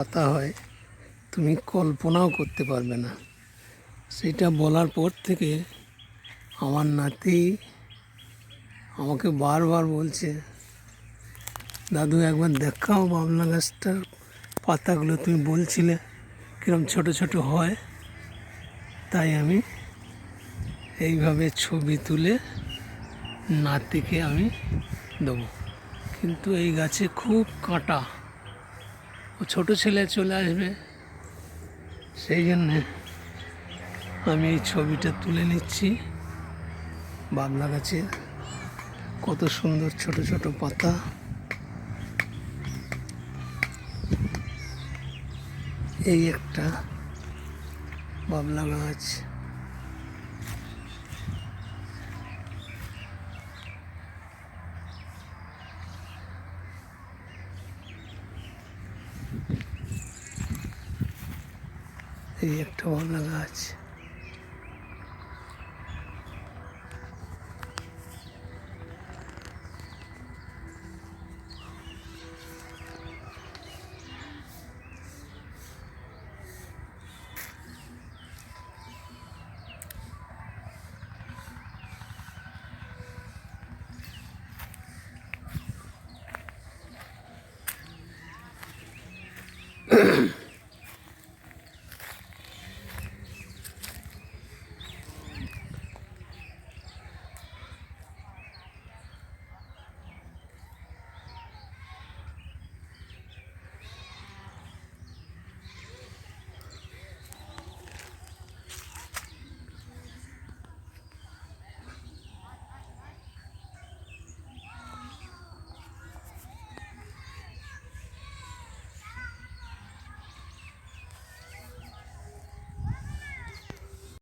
পাতা হয়, তুমি কল্পনাও করতে পারবে না। সেটা বলার পর থেকে আমার নাতি আমাকে বারবার বলছে, দাদু, একবার দেখাও বাবলা গাছটার পাতাগুলো। তুমি বলছিলে কিরম ছোট ছোট হয়, তাই আমি এইভাবে ছবি তুলে নাতিকে আমি দেবো। কিন্তু এই গাছে খুব কাঁটা। ও ছোট ছেলে চলে আসবে। সেই জন্যে আমি এই ছবিটা তুলে নিচ্ছি। বাবলা গাছে কত সুন্দর ছোট ছোট পাতা। এই একটা বাবলা গাছ। এই একটা বাবলা গাছ